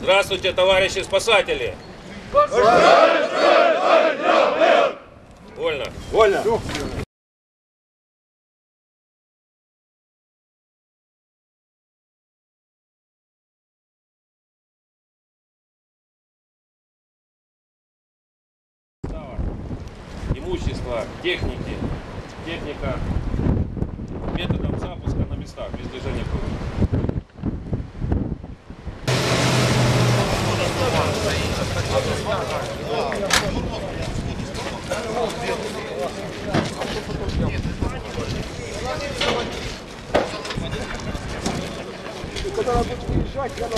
Здравствуйте, товарищи спасатели! Вольно. Вольно. Имущество, техники, техника методом запуска на местах без движения круга. Когда она будет выезжать, я на